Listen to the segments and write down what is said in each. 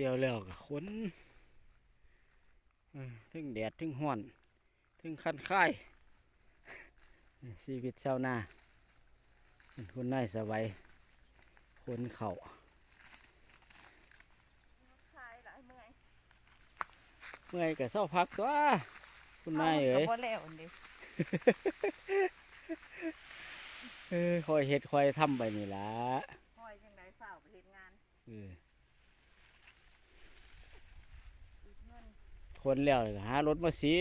กี่ยวแล้วก็ขนเออถึงแดดถึงห้อน ถึงคันค่ายชีวิตชาวนาเป็นคนนายสบายคนเข่าคลายหลายเมื่อยเมื่อยก็เศร้าพักตัวคุณนายเอ๋ยบ่แล้วอันนี้เออคอยเฮ็ดคอยทำไปนี่ล่ะคอยจังไดเฝ้าไปเฮ็ดงาน เออ อีกเงิน คนแล้วหารถมาสี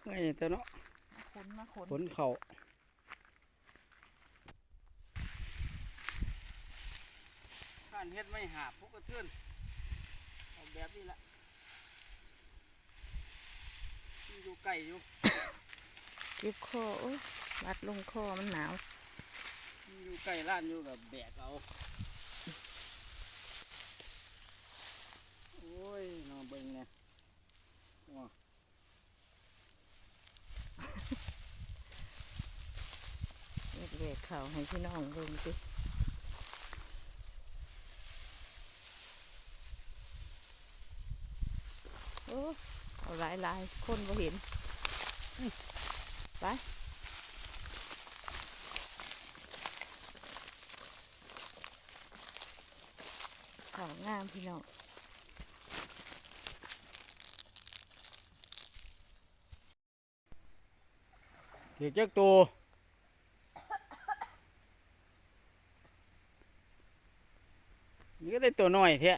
เมื่อยแต่เนาะขนมาขนขนเข่าการเฮ็ดไม่หาบพวกกระเทือนเอาแบบนี้ละอยู่ไก่อยู่เจ็บคอโอ้รัดลงคอมันหนาว อยู่ไก่ล้านอยู่กับแบกเอา โอ้ยนองเบิ่งเนี่ยเวกเวกเขาให้พี่น้องเบิ่งสิโอ้หลายหลายคนบ่เห็น ไป เขางามพี่น้องถือจักตัวนี่ก็ได้ตัวน้อยแท้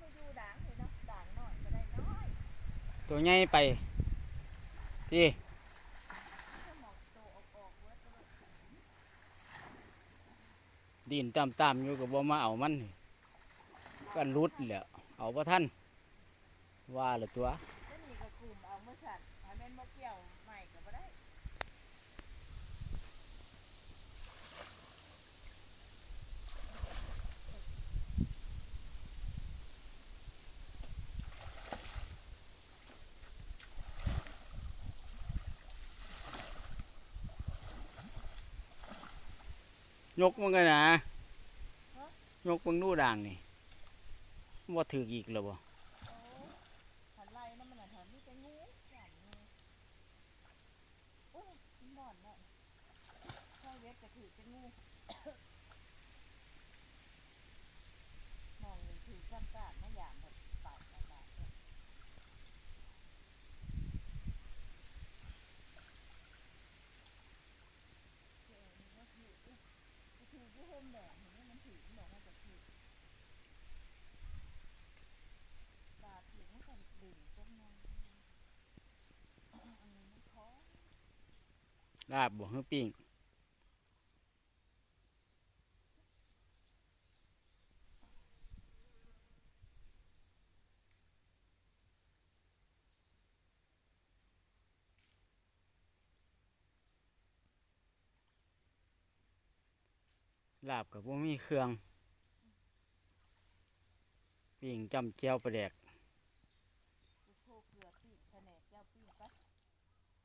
มาดูด่างเลยเนาะด่างน้อยก็ได้น้อยตัวใหญ่ไปที่ดินตามตามๆอยู่กับบ่มาเอามันนี่ ก็รุดแหล้วเอาพระท่านว่าละตัวก็นี่ก็กลุ่มเอาเมื่อสัตว์ให้แม่นมาเกี่ยวใหม่ก็บ่ได้ยกมันกันะยกมันนู่ด่างนี่ ว่าถืออีกแล้วบ่ขันไล่นั่นมันแถมมีแต่งูอย่างงูโอ้ยบ่อนแล้วใช่เว็บก็ถือเป็นงูมองหนึ่งถือจำกาดไม่อย่างแบบปากกระดาษเนี่ยเออมันก็ถือเอ้ยมันถือที่ห่มแดดเห็นไหมมันถือมันบอกว่าจะถือ บาดถึงกันดึงจังเลยอันนี้มันคอ ลาบบ่ฮือปิ้งลาบกับบ่มีเครื่อง ปิ้งจำเจียวปลาแดก จะโคเกลือปีกแผนกเจ้าปีกปะ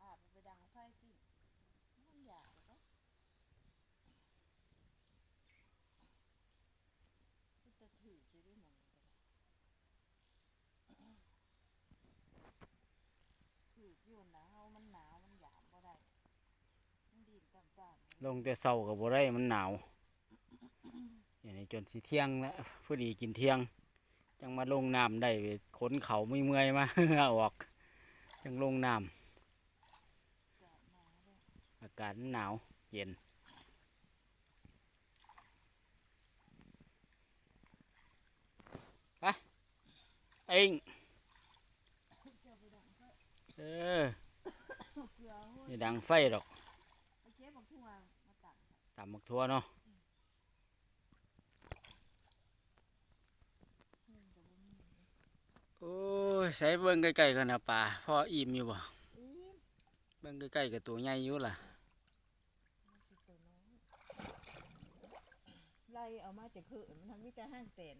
อาบไปดังไฟปีกมันอยากปะก็จะถือจะได้หมองก็ได้ถืออยู่หนาวมันหนาวมันหยามบ่ได้มันดินต่างๆ ลงแต่เศร้ากับบ่ได้มันหนาวอย่างนี้จนสิเที่ยงแล้วพอดีกินเที่ยง จังมาลงน้ำได้ขนเขาไม่เมื่อยมาออก จังลงน้ำอากาศหนาวเย็นไปเองเออเกลือเฮ้ยนี่ดังไฟดอก ไปเชฟบอกทั่วมา ตักตามมักทั่วเนาะเพิ่มกับบ่มีโอ้ยใส่เบิ่งใกล้ๆกันนะป่าพ่ออิ่มอยู่บ่อีมเบิ่งใกล้ๆกับตัวใหญ่อยู่ล่ะมันสิตัวน้อยไล่เอามาจากคือมันทำมิแต่ห้างเต็น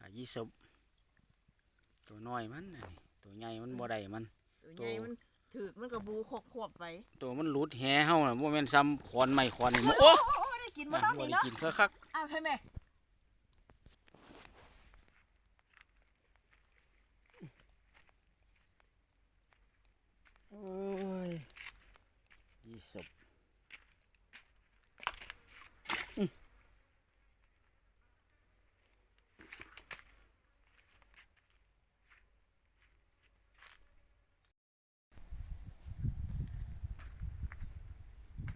อายี่สบตัวน้อยมันน่ะนี่ตัวใหญ่มันบ่ได้มันเอตัวใหญ่มัน ถือกมันก็บูคควบๆไปตัวมันหลุดแหเฮาน่ะบ่แม่นซ้ำขอนไม้ขอนนี่โอ้โอ้โหได้กินบ่น่ะเนาะบ่นี่ได้เนาะกินคักอ้าวใช่ไหม ๆโอ้ยยี่สบอื้อ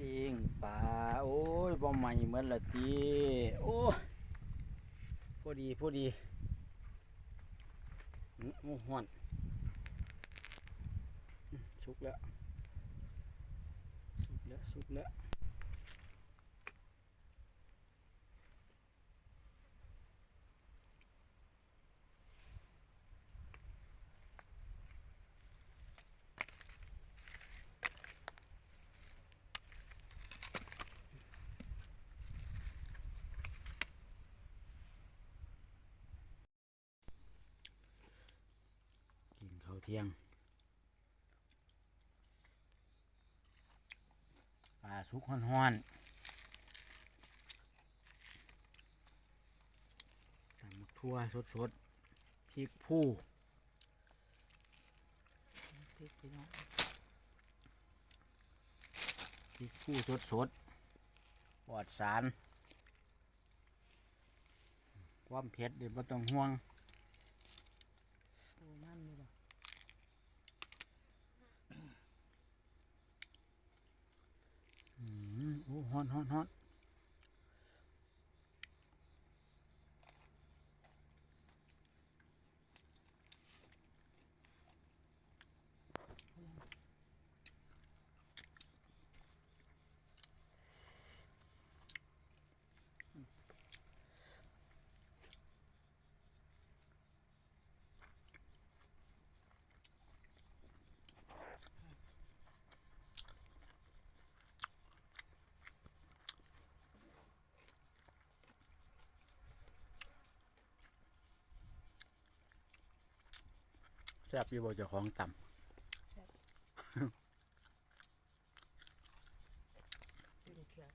ปิงปลาโอ้ยบ่ใหม่เหมือนละตีโอ้พอดีพอดีอื้อโอ้ฮ้อนชุกแล้วสุกแล้วสุกแล้ว ที่ยงปลาสุกห้อนๆตำทั่วสดๆพริกผู้พริกพี่น้องพริกผู้สดๆปลอดสารความเผ็ดเดี๋ยวไม่ต้องห่วง ตัวมันนี่บ่ อืมโอ้ ฮ้อนฮ้อนฮ้อนแซ่บอยู่บ่เจ้าของต่กินเขียว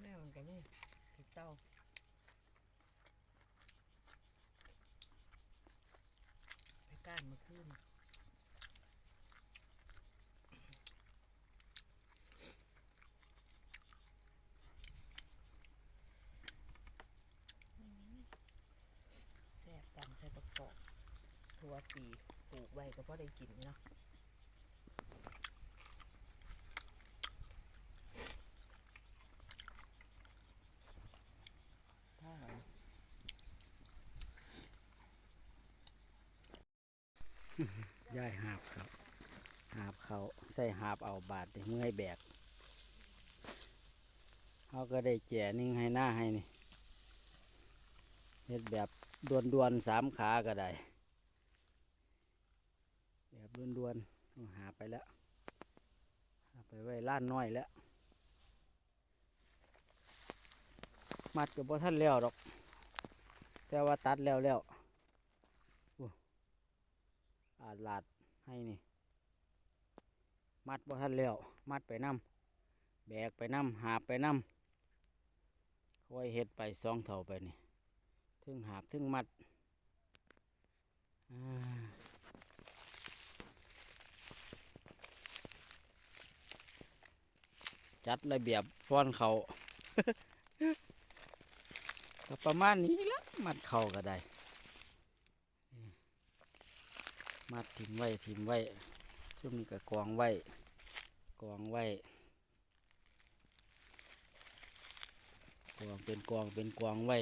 แม่มันก็นี่ติาไปก้านมาขึ้นแซ่บตำใส่ประกอบ ทัวปีปลูกไว้ก็พอได้กินเนาะำย่าย หาบครับ หาบเขาใส่หาบเอาบาดเมื่อยแบกเขาก็ได้แก่นิ่งให้หน้าให้นี่เฮ็ดแบบดวนดวนๆสามขาก็ได้ แบบดวนดวนๆหาไปแล้วหาไปไว้ล้านน้อยแล้ว มัดกับบ่ท่านแล้วดอก แต่ว่าตัดแล้วแล้วอาดลาด ให้นี่ มัดบ่ท่านแล้ว มัดไปน้ำแบกไปน้ำหาบไปน้ำค่อยเฮ็ดไปสองเท่าไปนี่ถึงหาบถึงมัดจัดระเบียบฟ้อนเขาก็ประมาณนี้ละมัดเข่าก็ได้ มัดทิมไว้ทิมไว้ช่วงนี้ก็กองไว้กองไว้กองเป็นกองเป็นกองไว้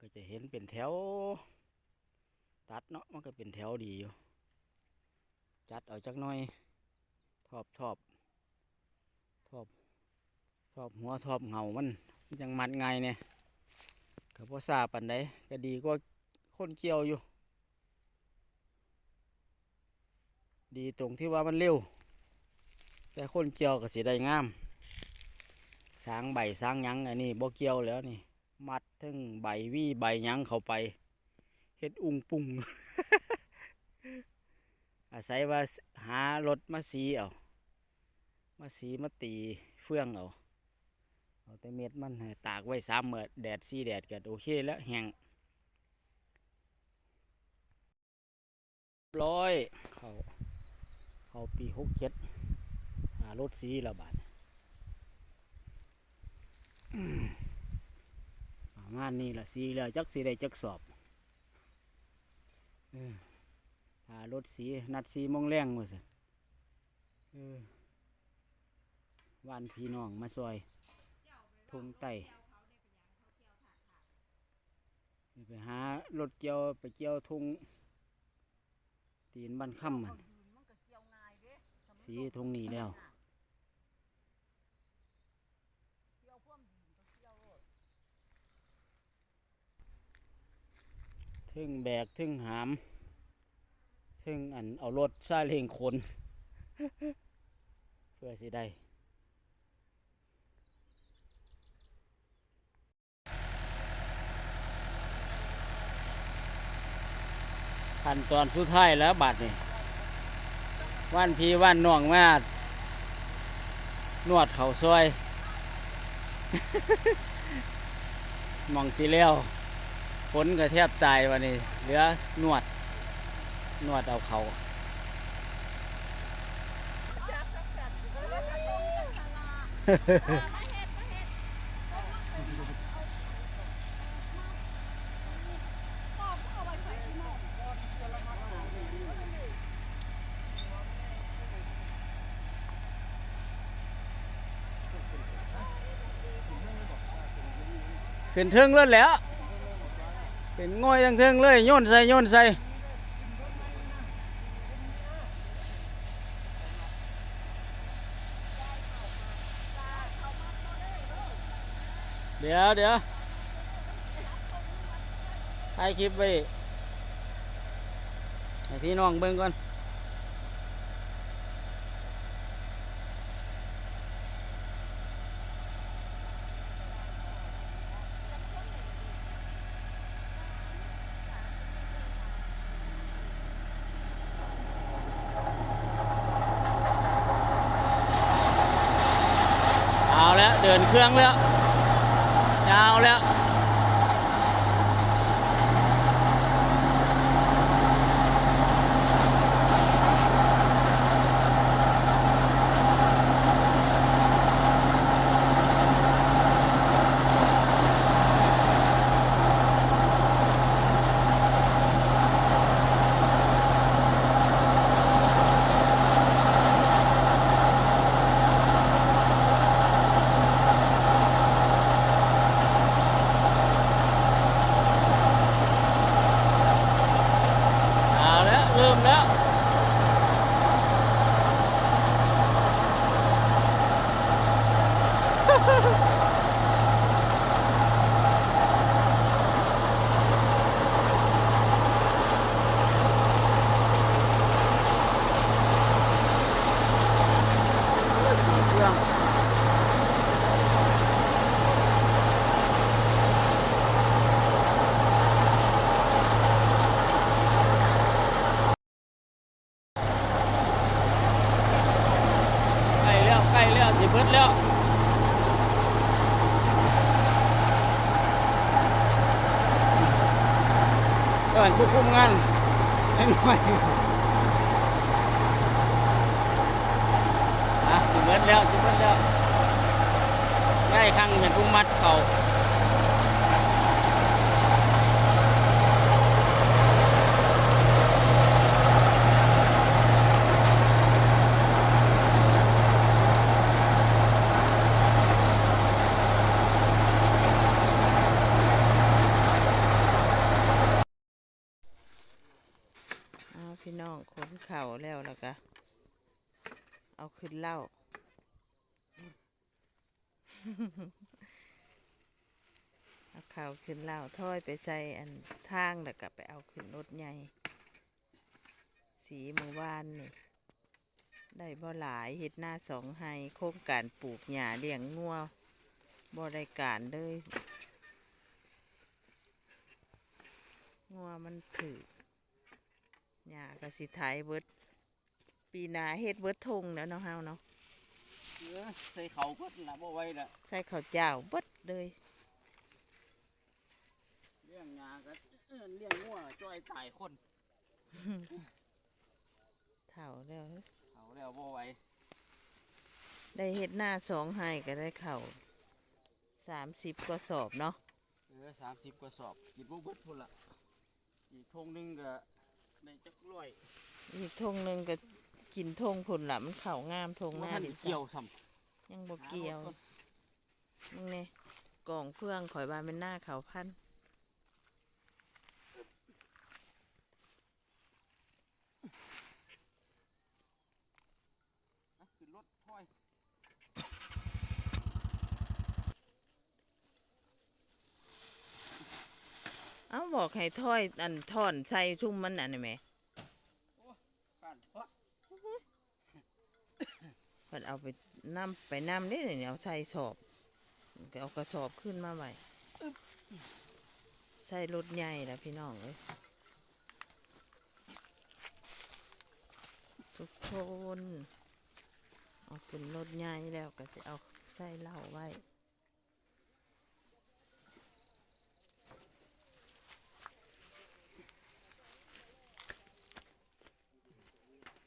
ก็จะเห็นเป็นแถว ตัดเนาะมันก็เป็นแถวดีอยู่ จัดเอาจักหน่อยทอบทอบทอบทอบหัวทอบเหงามันมังมัดไงเนี่ย ก็บ่ซาปานใดก็ดีกว่าคนเกี่ยวอยู่ ดีตรงที่ว่ามันเร็ว แต่คนเกี่ยวก็สิได้งามสร้างใบสร้างยังอันนี้บ่เกี่ยวแล้วนี่ มัดถึงใบวี่ใบยังเข้าไปเฮ็ดอุ้งปุ้งอาศัยว่าหารถมาสีเอามาสีมาตีเฟื่องเอา เอาแต่เม็ดมันให้ตากไว้สามเมื้อแดดสีแดดก็โอเคแล้วแห้งร้อยเขาเขาปีหกเจ็ดหารถสีละบาดอืมประมาณนี้ละสีแล้วจักสีได้จักสอบหารถสีนัดสีมงแรงว่าสิวานพี่น้องมาซอย ทงไต่ไปหารถเกี่ยวไปเกี่ยวทงตีนบ้านค่ำมันมันก็เกี่ยวง่ายเด้สีทงนี้แล้วเดียวทึ่งแบกทึ่งหาม ทึ่งอันเอารถซาเลงคนเพื่อสิได้ ขั้นตอนสุดท้ายแล้วบัดนี่ว่านพีว่านน้องมานวดเขาซอยมองสิแล้วฝนก็แทบตายวันนี้เหลือนวดนวดเอาเขา ขึ้นเทิงแล้วแล้ว เป็นง่อยทั้งเทิงเลยโยนใส่โยนใส่เดี๋ยวเดี๋ยวถ่ายคลิปไว้ให้พี่น้องเบิ่งก่อน เอาแล้วเดินเค รื่องแล้ว เครื่องใกล้แล้วใกล้แล้วสิเบิดแล้ว านผู้คุมงานให้หน่อยอะสิเบิดแล้วสิเบิดแล้วง่ายครั้งเป็นผู้มัดเขา พี่น้องขนเข่าแล้วแล้วก็เอาขึ้นเหล่าเอาข่าขึ้นเล่าถ้อยไปใส่อันทางแล้วก็ไปเอาขึ้นรถใหญ่สีมือวานนี่ได้บ่หลายเฮ็ดหน้าสองไฮโครงการปลูกหญ้าเลี้ยงงัวบ่ได้การเลยงัวมันถือ หญ้าก็สิไถเบิด ปีหน้าเฮ็ดเบิดทงแล้วเนาะเฮาเนาะเออใส่เขาเพิ่นละบ่ไหว้ละใส่ข้าวเจ้าเบิดเลยเลี้ยงหญ้าก็เออเลี้ยงงัวจ้อยตายคนเฒ่าแล้วเอาแล้วบ่ไหวได้เฮ็ดหน้าสองไฮก็ได้ข้าวสามสิบกว่าสอบเนาะเออสามสิบกว่าสอบกินบ่เบิดพุ่นละอีกทงหนึงก็ ได้จักร้อยอีกทงหนึงก็กินทงผุนละมันข้าวงามทงหบ่น้าทันดิเกี่ยวซ้ำยังบ่เกี่ยวมึงเนี่ยกล่องเฟืองข่อยบานเป็นหน้าเขาวพันธุ์ อะขึ้นรถถ้อย เอ้าบอกให้ถ้อยอันท่อนใส่ซุ่มมันอันนี้ไหมผ่านเพราะเพิ่นเอาไปนํไปนํได้เลยเนี่ยเอาใส่สอบเอากระสอบขึ้นมาไว้ใส่รถใหญ่แล้วพี่น้องเอ้ยทุกคน เอาขึ้นรถใหญ่แล้วก็จะเอาใส่เหล้าไว้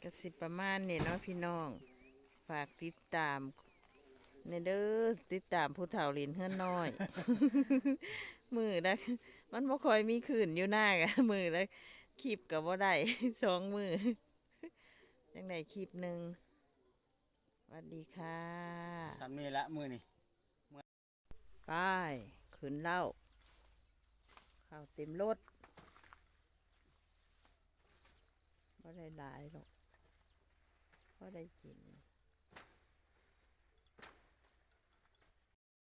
กสิประมาณนี่เนาะพี่น้อง ฝากติดตามในเด้อติดตามผู้เฒ่าลินเฮือนน้อย มือละมันบ่ค่อยมีขืนอยู่หน้ากะมือละคลิปกับว่าได้สองมือยังได้คลิปหนึ่งสวัสดีค่ะสำนี่ละมือนี่ไปขืนเหล้าข้าวเต็มรถบ่ได้หลายหรอกพอ ได้กิน